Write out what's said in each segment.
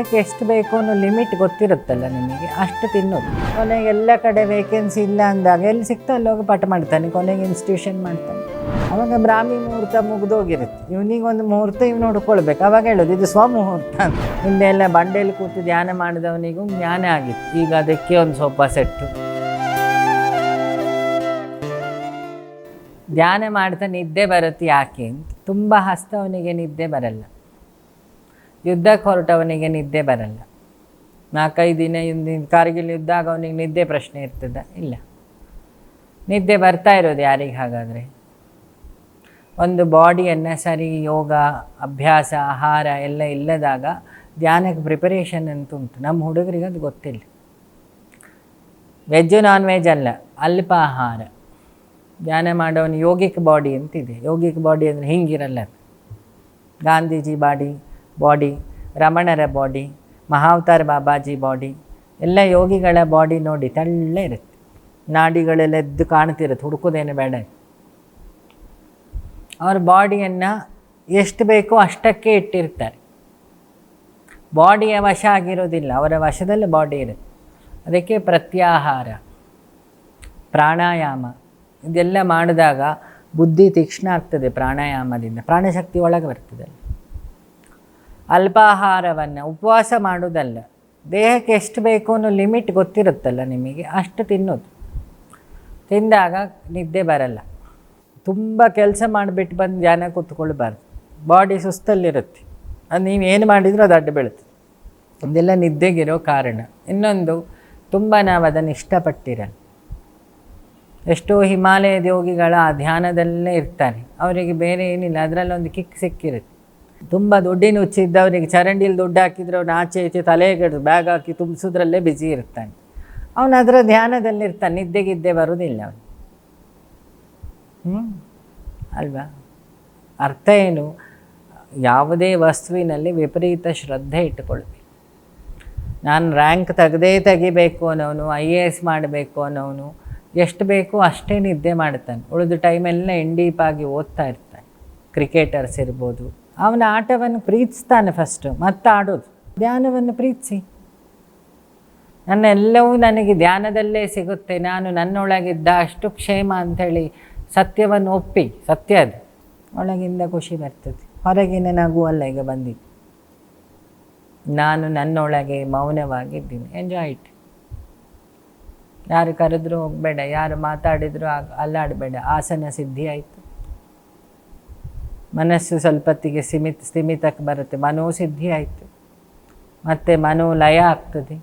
ದೇಹಕ್ಕೆ ಎಷ್ಟು ಬೇಕು ಅನ್ನೋ ಲಿಮಿಟ್ ಗೊತ್ತಿರುತ್ತಲ್ಲ ನಿಮಗೆ? ಅಷ್ಟು ತಿನ್ನೋದು. ಕೊನೆಗೆ ಎಲ್ಲ ಕಡೆ ವೇಕೆನ್ಸಿ ಇಲ್ಲ ಅಂದಾಗ ಎಲ್ಲಿ ಸಿಗ್ತಾ ಅಲ್ಲಿ ಹೋಗಿ ಪಾಠ ಮಾಡ್ತಾನೆ, ಕೊನೆಗೆ ಇನ್ಸ್ಟಿಟ್ಯೂಷನ್ ಮಾಡ್ತಾನೆ. ಅವಾಗ ಬ್ರಾಹ್ಮಿ ಮುಹೂರ್ತ ಮುಗಿದೋಗಿರುತ್ತೆ. ಇವನಿಗೆ ಒಂದು ಮುಹೂರ್ತ ಇವ್ನು ನೋಡ್ಕೊಳ್ಬೇಕು ಅವಾಗ ಹೇಳೋದು, ಇದು ಸ್ವಮುಹೂರ್ತ ಅಂತ. ಹಿಂದೆ ಎಲ್ಲ ಬಂಡೆಯಲ್ಲಿ ಕೂತು ಧ್ಯಾನ ಮಾಡಿದವನಿಗೂ ಜ್ಞಾನ ಆಗಿತ್ತು. ಈಗ ಅದಕ್ಕೆ ಒಂದು ಸೋಫಾ ಸೆಟ್ಟು. ಧ್ಯಾನ ಮಾಡ್ತಾ ನಿದ್ದೆ ಬರುತ್ತೆ ಯಾಕೆ ತುಂಬ ಹಸ್ತವನಿಗೆ ನಿದ್ದೆ ಬರಲ್ಲ. ಯುದ್ಧಕ್ಕೆ ಹೊರಟವನಿಗೆ ನಿದ್ದೆ ಬರಲ್ಲ. ನಾಲ್ಕೈದು ದಿನ ಕಾರ್ಗಿಲ್ ಯುದ್ಧ ಆಗ ಅವನಿಗೆ ನಿದ್ದೆ ಪ್ರಶ್ನೆ ಇರ್ತದ. ಇಲ್ಲ. ನಿದ್ದೆ ಬರ್ತಾ ಇರೋದು ಯಾರಿಗೆ ಹಾಗಾದರೆ? ಒಂದು ಬಾಡಿಯನ್ನು ಸರಿ, ಯೋಗ, ಅಭ್ಯಾಸ, ಆಹಾರ ಎಲ್ಲ ಇಲ್ಲದಾಗ ಧ್ಯಾನಕ್ಕೆ ಪ್ರಿಪರೇಷನ್ ಅಂತ ಉಂಟು. ನಮ್ಮ ಹುಡುಗರಿಗೆ ಅದು ಗೊತ್ತಿಲ್ಲ. ವೆಜ್ಜು ನಾನ್ ವೆಜ್ ಅಲ್ಲ. ಅಲ್ಪ ಆಹಾರ. ಧ್ಯಾನ ಮಾಡೋನು ಯೋಗಿಕ್ ಬಾಡಿ ಅಂತಿದೆ. ಯೋಗಿಕ್ ಬಾಡಿ ಅಂದರೆ ಹಿಂಗಿರಲ್ಲ. ಗಾಂಧೀಜಿ ಬಾಡಿ ಬಾಡಿ ರಮಣರ ಬಾಡಿ ಮಹಾವತಾರ್ ಬಾಬಾಜಿ ಬಾಡಿ ಎಲ್ಲ ಯೋಗಿಗಳ ಬಾಡಿ ನೋಡಿ ತಳ್ಳೆ ಇರುತ್ತೆ. ನಾಡಿಗಳೆಲ್ಲ ಎದ್ದು ಕಾಣ್ತಿರುತ್ತೆ, ಹುಡುಕೋದೇನು ಬೇಡ. ಅವ್ರ ಬಾಡಿಯನ್ನು ಎಷ್ಟು ಬೇಕೋ ಅಷ್ಟಕ್ಕೆ ಇಟ್ಟಿರ್ತಾರೆ. ಬಾಡಿಯ ವಶ ಆಗಿರೋದಿಲ್ಲ, ಅವರ ವಶದಲ್ಲಿ ಬಾಡಿ ಇರುತ್ತೆ. ಅದಕ್ಕೆ ಪ್ರತ್ಯಾಹಾರ, ಪ್ರಾಣಾಯಾಮ, ಇದೆಲ್ಲ ಮಾಡಿದಾಗ ಬುದ್ಧಿ ತೀಕ್ಷ್ಣ ಆಗ್ತದೆ ಪ್ರಾಣಾಯಾಮದಿಂದ. ಪ್ರಾಣಶಕ್ತಿ ಒಳಗೆ ಬರ್ತದೆ ಅಲ್ಪಾಹಾರವನ್ನು, ಉಪವಾಸ ಮಾಡೋದಲ್ಲ. ದೇಹಕ್ಕೆ ಎಷ್ಟು ಬೇಕು ಅನ್ನೋ ಲಿಮಿಟ್ ಗೊತ್ತಿರುತ್ತಲ್ಲ ನಿಮಗೆ, ಅಷ್ಟು ತಿನ್ನೋದು. ತಿಂದಾಗ ನಿದ್ದೆ ಬರಲ್ಲ. ತುಂಬ ಕೆಲಸ ಮಾಡಿಬಿಟ್ಟು ಬಂದು ಧ್ಯಾನ ಕೂತ್ಕೊಳ್ಬಾರ್ದು. ಬಾಡಿ ಸುಸ್ತಲ್ಲಿರುತ್ತೆ ಅದು ನೀವು ಏನು ಮಾಡಿದರೂ ಅದು ಅಡ್ಡ ಬೀಳುತ್ತೆ. ಅದೆಲ್ಲ ನಿದ್ದೆಗಿರೋ ಕಾರಣ. ಇನ್ನೊಂದು, ತುಂಬ ನಾವು ಅದನ್ನು ಇಷ್ಟಪಟ್ಟಿರಲ್ಲ. ಎಷ್ಟೋ ಹಿಮಾಲಯದ ಯೋಗಿಗಳ ಆ ಧ್ಯಾನದಲ್ಲೇ ಇರ್ತಾರೆ. ಅವರಿಗೆ ಬೇರೆ ಏನಿಲ್ಲ, ಅದರಲ್ಲೊಂದು ಕಿಕ್ ಸಿಕ್ಕಿರುತ್ತೆ. ತುಂಬ ದುಡ್ಡಿನ ಹುಚ್ಚಿದ್ದವನಿಗೆ ಚರಂಡಿಲಿ ದುಡ್ಡು ಹಾಕಿದ್ರೆ ಅವನು ಆಚೆ ಈಚೆ ತಲೆಗೆ ಬ್ಯಾಗ್ ಹಾಕಿ ತುಂಬಿಸೋದ್ರಲ್ಲೇ ಬ್ಯುಸಿ ಇರ್ತಾನೆ. ಅವನು ಅದರ ಧ್ಯಾನದಲ್ಲಿರ್ತಾನೆ ನಿದ್ದೆಗಿದ್ದೆ ಬರೋದಿಲ್ಲ ಅವನು. ಹ್ಞೂ ಅಲ್ವಾ? ಅರ್ಥ ಏನು? ಯಾವುದೇ ವಸ್ತುವಿನಲ್ಲಿ ವಿಪರೀತ ಶ್ರದ್ಧೆ ಇಟ್ಟುಕೊಳ್ಬೇಕು ನಾನು ರ್ಯಾಂಕ್ ತೆಗೆದೇ ತೆಗಿಬೇಕು ಅನ್ನೋನು ಐ ಎ ಎಸ್ ಮಾಡಬೇಕು ಅನ್ನೋನು, ಎಷ್ಟು ಬೇಕೋ ಅಷ್ಟೇ ನಿದ್ದೆ ಮಾಡ್ತಾನೆ. ಉಳಿದ ಟೈಮೆಲ್ಲ ಎಂಡೀಪಾಗಿ ಓದ್ತಾ ಇರ್ತಾನೆ. ಕ್ರಿಕೆಟರ್ಸ್ ಇರ್ಬೋದು ಅವನ ಆಟವನ್ನು ಪ್ರೀತಿಸ್ತಾನೆ ಫಸ್ಟು ಮತ್ತೆ ಆಡೋದು ಧ್ಯಾನವನ್ನು ಪ್ರೀತಿಸಿ. ನನ್ನ ಎಲ್ಲವೂ ನನಗೆ ಧ್ಯಾನದಲ್ಲೇ ಸಿಗುತ್ತೆ. ನಾನು ನನ್ನೊಳಗಿದ್ದ ಅಷ್ಟು ಕ್ಷೇಮ ಅಂಥೇಳಿ ಸತ್ಯವನ್ನು ಒಪ್ಪಿ, ಸತ್ಯ ಅದು. ಒಳಗಿಂದ ಖುಷಿ ಬರ್ತದೆ. ಹೊರಗಿನ ನಗು ಅಲ್ಲ ಈಗ ಬಂದಿದ್ದು ನಾನು ನನ್ನೊಳಗೆ ಮೌನವಾಗಿದ್ದೀನಿ. ಎಂಜಾಯ್ ಇಟ್ ಯಾರು ಕರೆದ್ರೂ ಹೋಗಬೇಡ, ಯಾರು ಮಾತಾಡಿದ್ರು ಅಲ್ಲಾಡಬೇಡ. ಆಸನ ಸಿದ್ಧಿ ಆಯಿತು. ಮನಸ್ಸು ಸ್ವಲ್ಪತ್ತಿಗೆ ಸಿಮಿತ್ ಸ್ಥಿಮಿತಕ್ಕೆ ಬರುತ್ತೆ. ಮನೋಸಿದ್ಧಿ ಆಯಿತು. ಮತ್ತು ಮನೋಲಯ ಆಗ್ತದೆ.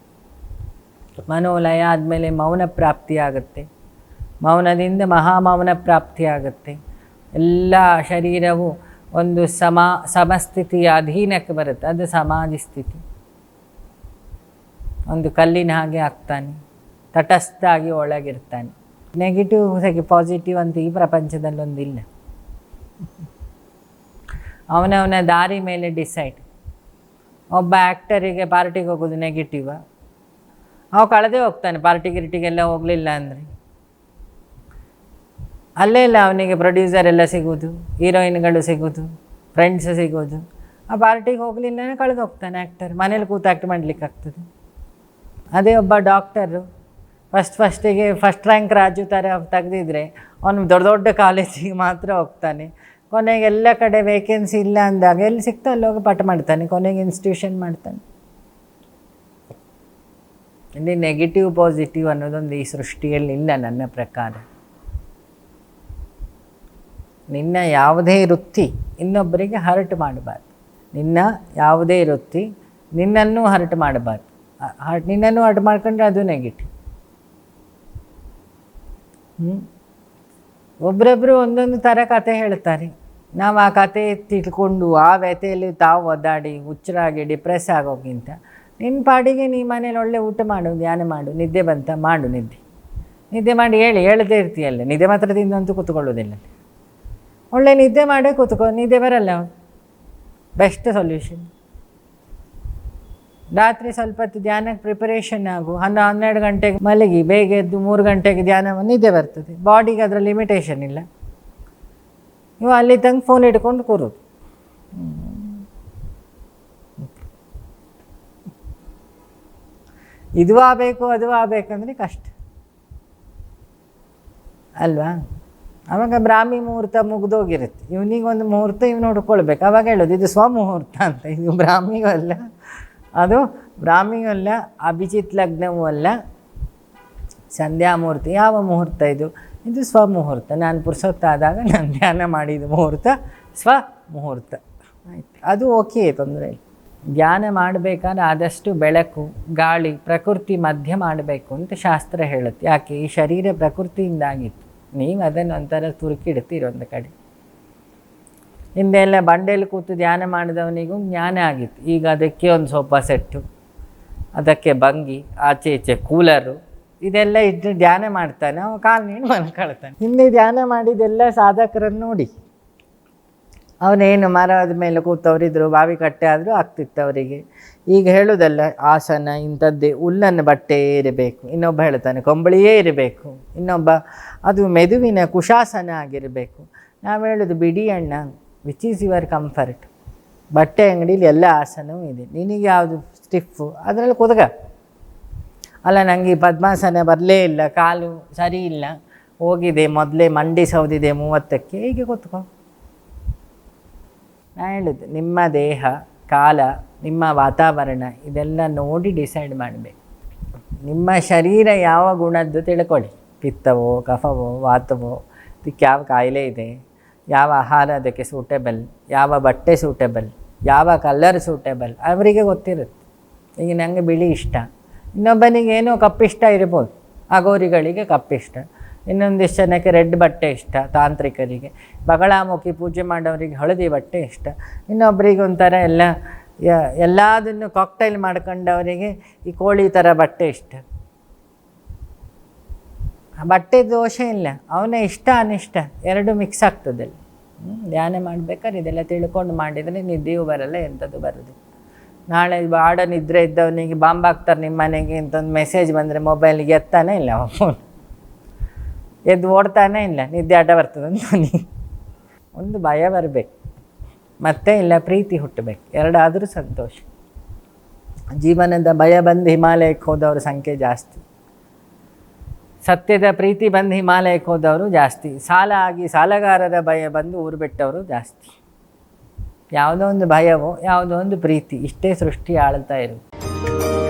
ಮನೋಲಯ ಆದಮೇಲೆ ಮೌನ ಪ್ರಾಪ್ತಿ ಆಗುತ್ತೆ. ಮೌನದಿಂದ ಮಹಾಮೌನ ಪ್ರಾಪ್ತಿ ಆಗುತ್ತೆ. ಎಲ್ಲ ಶರೀರವು ಒಂದು ಸಮ, ಸಮಸ್ಥಿತಿಯ ಅಧೀನಕ್ಕೆ ಬರುತ್ತೆ. ಅದು ಸಮಾಧಿ ಸ್ಥಿತಿ. ಒಂದು ಕಲ್ಲಿನ ಹಾಗೆ ಆಗ್ತಾನೆ. ತಟಸ್ಥಾಗಿ ಒಳಗಿರ್ತಾನೆ. ನೆಗೆಟಿವ್ ಸಗಿ ಪಾಸಿಟಿವ್ ಅಂತ ಈ ಪ್ರಪಂಚದಲ್ಲೊಂದಿಲ್ಲ. ಅವನವನ ದಾರಿ ಮೇಲೆ ಡಿಸೈಡ್ ಒಬ್ಬ ಆ್ಯಕ್ಟರಿಗೆ ಪಾರ್ಟಿಗೆ ಹೋಗೋದು ನೆಗೆಟಿವ ಅವ ಕಳೆದೇ ಹೋಗ್ತಾನೆ, ಪಾರ್ಟಿ ಗಿರಿಟಿಗೆಲ್ಲ ಹೋಗಲಿಲ್ಲ ಅಂದರೆ. ಅಲ್ಲೇ ಇಲ್ಲ, ಅವನಿಗೆ ಪ್ರೊಡ್ಯೂಸರ್ ಎಲ್ಲ ಸಿಗೋದು ಹೀರೋಯಿನ್ಗಳು ಸಿಗೋದು ಫ್ರೆಂಡ್ಸ್ ಸಿಗೋದು. ಆ ಪಾರ್ಟಿಗೆ ಹೋಗಲಿಲ್ಲನೇ ಕಳೆದು ಹೋಗ್ತಾನೆ ಆ್ಯಕ್ಟರ್ ಮನೇಲಿ ಕೂತು ಆ್ಯಕ್ಟ್ ಮಾಡ್ಲಿಕ್ಕೆ ಆಗ್ತದೆ. ಅದೇ ಒಬ್ಬ ಡಾಕ್ಟರು ಫಸ್ಟ್ ಫಸ್ಟಿಗೆ ಫಸ್ಟ್ ರ್ಯಾಂಕ್ ರಾಜು ಥರ ತೆಗೆದಿದ್ರೆ, ಅವನು ದೊಡ್ಡ ದೊಡ್ಡ ಕಾಲೇಜಿಗೆ ಮಾತ್ರ ಹೋಗ್ತಾನೆ. ಕೊನೆಗೆ ಎಲ್ಲ ಕಡೆ ವೇಕೆನ್ಸಿ ಇಲ್ಲ ಅಂದಾಗ ಎಲ್ಲಿ ಸಿಕ್ತೋ ಅಲ್ಲಿ ಹೋಗಿ ಪಾಠ ಮಾಡ್ತಾನೆ, ಕೊನೆಗೆ ಇನ್ಸ್ಟಿಟ್ಯೂಷನ್ ಮಾಡ್ತಾನೆ. ಇಲ್ಲಿ ನೆಗೆಟಿವ್ ಪಾಸಿಟಿವ್ ಅನ್ನೋದೊಂದು ಈ ಸೃಷ್ಟಿಯಲ್ಲಿ ಇಲ್ಲ ನನ್ನ ಪ್ರಕಾರ. ನಿನ್ನ ಯಾವುದೇ ವೃತ್ತಿ ಇನ್ನೊಬ್ಬರಿಗೆ ಹರ್ಟ್ ಮಾಡಬಾರ್ದು. ನಿನ್ನ ಯಾವುದೇ ವೃತ್ತಿ ನಿನ್ನನ್ನು ಹರ್ಟ್ ಮಾಡಬಾರ್ದು. ಹರ್ಟ್ ನಿನ್ನನ್ನು ಹರ್ಟ್ ಮಾಡ್ಕೊಂಡ್ರೆ ಅದು ನೆಗೆಟಿವ್ ಹ್ಞೂ ಒಬ್ಬರೊಬ್ಬರು ಒಂದೊಂದು ಥರ ಕತೆ ಹೇಳ್ತಾರೆ. ನಾವು ಆ ಕತೆ ತಿಳ್ಕೊಂಡು ಆ ವ್ಯಥೆಯಲ್ಲಿ ತಾವು ಒದ್ದಾಡಿ, ಹುಚ್ಚರಾಗಿ ಡಿಪ್ರೆಸ್ ಆಗೋಕ್ಕಿಂತ ನಿನ್ನ ಪಾಡಿಗೆ ನೀ ಮನೇಲಿ ಒಳ್ಳೆ ಊಟ ಮಾಡು, ಧ್ಯಾನ ಮಾಡು, ನಿದ್ದೆ ಬಂತ, ಮಾಡು ನಿದ್ದೆ. ನಿದ್ದೆ ಮಾಡಿ ಹೇಳಿ, ಹೇಳದೇ ಇರ್ತೀಯಲ್ಲ, ನಿದ್ದೆ ಮಾತ್ರ ತಿಂದಂತೂ ಕೂತ್ಕೊಳ್ಳೋದಿಲ್ಲ ಒಳ್ಳೆ ನಿದ್ದೆ ಮಾಡೇ ಕೂತ್ಕೊ, ನಿದ್ದೆ ಬರಲ್ಲ. ಬೆಸ್ಟ್ ಸೊಲ್ಯೂಷನ್ ರಾತ್ರಿ ಸ್ವಲ್ಪ ಹೊತ್ತು ಧ್ಯಾನಕ್ಕೆ ಪ್ರಿಪರೇಷನ್ ಆಗು. ಹನ್ನ ಹನ್ನೆರಡು ಗಂಟೆಗೆ ಮಲಗಿ, ಬೇಗ ಎದ್ದು ಮೂರು ಗಂಟೆಗೆ ಧ್ಯಾನವನ್ನು ಇದೆ ಬರ್ತದೆ. ಬಾಡಿಗೆ ಅದರ ಲಿಮಿಟೇಷನ್ ಇಲ್ಲ. ನೀವು ಅಲ್ಲಿ ತಂಗೆ ಫೋನ್ ಇಟ್ಕೊಂಡು ಕೂರೋದು. ಇದು ಆಗಬೇಕು, ಅದು ಆಗಬೇಕಂದ್ರೆ ಕಷ್ಟ. ಅಲ್ವಾ? ಆವಾಗ ಬ್ರಾಹ್ಮಿ ಮುಹೂರ್ತ ಮುಗ್ದೋಗಿರುತ್ತೆ. ಇವನಿಗೊಂದು ಮುಹೂರ್ತ ಇವ್ನು ನೋಡ್ಕೊಳ್ಬೇಕು ಅವಾಗ ಹೇಳೋದು, ಇದು ಸ್ವಮುಹೂರ್ತ ಅಂತ. ಇದು ಬ್ರಾಹ್ಮಿಗೂ ಅಲ್ಲ. ಅದು ಬ್ರಾಹ್ಮಿಯೂ ಅಲ್ಲ ಅಭಿಜಿತ್ ಲಗ್ನವೂ ಅಲ್ಲ. ಸಂಧ್ಯಾ ಮುಹೂರ್ತ ಯಾವ ಮುಹೂರ್ತ ಇದು? ಇದು ಸ್ವಮುಹೂರ್ತ. ನಾನು ಪುರುಸೊತ್ತಾದಾಗ ನಾನು ಧ್ಯಾನ ಮಾಡಿದ ಮುಹೂರ್ತ ಸ್ವ ಮುಹೂರ್ತ ಆಯ್ತು. ಅದು ಓಕೆ ತೊಂದರೆ ಇಲ್ಲ. ಧ್ಯಾನ ಮಾಡಬೇಕಾದ್ರೆ ಆದಷ್ಟು ಬೆಳಕು, ಗಾಳಿ, ಪ್ರಕೃತಿ ಮಧ್ಯ ಮಾಡಬೇಕು ಅಂತ ಶಾಸ್ತ್ರ ಹೇಳುತ್ತೆ. ಯಾಕೆ? ಈ ಶರೀರ ಪ್ರಕೃತಿಯಿಂದಾಗಿತ್ತು. ನೀವು ಅದನ್ನು ಒಂಥರ ತುರುಕಿಡ್ತೀರಿ ಒಂದು ಕಡೆ. ಹಿಂದೆ ಎಲ್ಲ ಬಂಡೆಯಲ್ಲಿ ಕೂತು ಧ್ಯಾನ ಮಾಡಿದವನಿಗೂ ಜ್ಞಾನ ಆಗಿತ್ತು. ಈಗ ಅದಕ್ಕೆ ಒಂದು ಸೋಫಾ ಸೆಟ್ಟು, ಅದಕ್ಕೆ ಬಂಗಿ ಆಚೆ ಈಚೆ ಕೂಲರು, ಇದೆಲ್ಲ ಇದ್ದು ಧ್ಯಾನ ಮಾಡ್ತಾನೆ. ಅವನು ಕಾಲು ನೀನು ಮಲ್ಕೊಳ್ತಾನೆ. ಹಿಂದೆ ಧ್ಯಾನ ಮಾಡಿದೆಲ್ಲ ಸಾಧಕರನ್ನು ನೋಡಿ. ಅವನೇನು ಮರದ ಮೇಲೆ ಕೂತವರಿದ್ರು, ಬಾವಿ ಕಟ್ಟೆ ಆದರೂ ಆಗ್ತಿತ್ತು ಅವರಿಗೆ. ಈಗ ಹೇಳೋದಲ್ಲ, ಆಸನ, ಇಂಥದ್ದೇ ಉಲ್ಲನ್ನು ಬಟ್ಟೆ ಇರಬೇಕು ಇನ್ನೊಬ್ಬ ಹೇಳ್ತಾನೆ, ಕೊಂಬಳಿಯೇ ಇರಬೇಕು. ಇನ್ನೊಬ್ಬ, ಅದು ಮೆದುವಿನ ಕುಶಾಸನ ಆಗಿರಬೇಕು. ನಾವು ಹೇಳೋದು ಬಿಡಿ ಅಣ್ಣ. ವಿಚ್ ಈಸ್ ಯುವರ್ ಕಂಫರ್ಟ್ ಬಟ್ಟೆ ಅಂಗಡೀಲಿ ಎಲ್ಲ ಆಸನವೂ ಇದೆ. ನಿನಗೆ ಯಾವುದು ಸ್ಟಿಫು ಅದರಲ್ಲಿ ಕುದಗ ಅಲ್ಲ ನನಗೆ ಈ ಪದ್ಮಾಸನ ಬರಲೇ ಇಲ್ಲ, ಕಾಲು ಸರಿ ಇಲ್ಲ. ಹೋಗಿದೆ, ಮೊದಲೇ ಮಂಡಿ ಸೌದಿದೆ ಮೂವತ್ತಕ್ಕೆ, ಹೀಗೆ ಕೂತ್ಕೊ. ನಾ ಹೇಳಿದ್ದು ನಿಮ್ಮ ದೇಹ, ಕಾಲ, ನಿಮ್ಮ ವಾತಾವರಣ, ಇದೆಲ್ಲ ನೋಡಿ ಡಿಸೈಡ್ ಮಾಡಬೇಕು. ನಿಮ್ಮ ಶರೀರ ಯಾವ ಗುಣದ್ದು ತಿಳ್ಕೊಳ್ಳಿ. ಪಿತ್ತವೋ, ಕಫವೋ, ವಾತವೋ, ಇದಕ್ಕೆ ಯಾವ ಕಾಯಿಲೆ ಇದೆ? ಯಾವ ಆಹಾರ ಅದಕ್ಕೆ ಸೂಟೇಬಲ್ ಯಾವ ಬಟ್ಟೆ ಸೂಟೇಬಲ್ ಯಾವ ಕಲರ್ ಸೂಟೇಬಲ್ ಅವರಿಗೆ ಗೊತ್ತಿರುತ್ತೆ. ಈಗ ನನಗೆ ಬಿಳಿ ಇಷ್ಟ. ಇನ್ನೊಬ್ಬನಿಗೆ ಏನೋ ಕಪ್ಪಿಷ್ಟ ಇರ್ಬೋದು. ಅಗೋರಿಗಳಿಗೆ ಕಪ್ಪಿಷ್ಟ ಇನ್ನೊಂದಿಷ್ಟು ಜನಕ್ಕೆ ರೆಡ್ ಬಟ್ಟೆ ಇಷ್ಟ, ತಾಂತ್ರಿಕರಿಗೆ. ಬಗಳಾಮುಖಿ ಪೂಜೆ ಮಾಡೋರಿಗೆ ಹಳದಿ ಬಟ್ಟೆ ಇಷ್ಟ. ಇನ್ನೊಬ್ಬರಿಗೆ ಒಂಥರ ಎಲ್ಲ ಎಲ್ಲದನ್ನು ಕಾಕ್ಟೈಲ್ ಮಾಡ್ಕೊಂಡವರಿಗೆ ಈ ಕೋಳಿ ಥರ ಬಟ್ಟೆ ಇಷ್ಟ. ಬಟ್ಟೆ ದೋಷ ಇಲ್ಲ. ಅವನ ಇಷ್ಟ ಅನಿಷ್ಟ. ಎರಡು ಮಿಕ್ಸ್ ಆಗ್ತದಲ್ಲ ಹ್ಮ್, ಧ್ಯಾನ ಮಾಡ್ಬೇಕಾದ್ರೆ ಇದೆಲ್ಲ ತಿಳ್ಕೊಂಡು ಮಾಡಿದರೆ ನಿದ್ದೆಯೂ ಬರಲ್ಲ ಎಂಥದ್ದು ಬರೋದು ನಾಳೆ ಬಾಡ ನಿದ್ರೆ ಇದ್ದವನಿಗೆ ಬಾಂಬ್ ಹಾಕ್ತಾರೆ ನಿಮ್ಮ ಮನೆಗೆ ಅಂತ ಒಂದು ಮೆಸೇಜ್ ಬಂದರೆ ಮೊಬೈಲಿಗೆ ಎತ್ತಾನೆ ಇಲ್ಲ ಫೋನ್ ಎದ್ದು ಓಡ್ತಾನೆ ಇಲ್ಲ. ನಿದ್ದೆ ಅಡ್ಡ ಅವನಿಗೆ. ಒಂದು ಭಯ ಬರಬೇಕು. ಮತ್ತೆ ಇಲ್ಲ ಪ್ರೀತಿ ಹುಟ್ಟಬೇಕು. ಎರಡಾದರೂ ಸಂತೋಷ. ಜೀವನದ ಭಯ ಬಂದು ಹಿಮಾಲಯಕ್ಕೆ ಹೋದವರ ಸಂಖ್ಯೆ ಜಾಸ್ತಿ. ಸತ್ಯದ ಪ್ರೀತಿ ಬಂದು ಹಿಮಾಲಯಕ್ಕೆ ಹೋದವರು ಜಾಸ್ತಿ. ಸಾಲ ಆಗಿ ಸಾಲಗಾರರ ಭಯ ಬಂದು ಊರು ಬಿಟ್ಟವರು ಜಾಸ್ತಿ. ಯಾವುದೋ ಒಂದು ಭಯವೋ, ಯಾವುದೋ ಒಂದು ಪ್ರೀತಿ, ಇಷ್ಟೇ ಸೃಷ್ಟಿ ಆಳ್ತಾ ಇರುತ್ತೆ.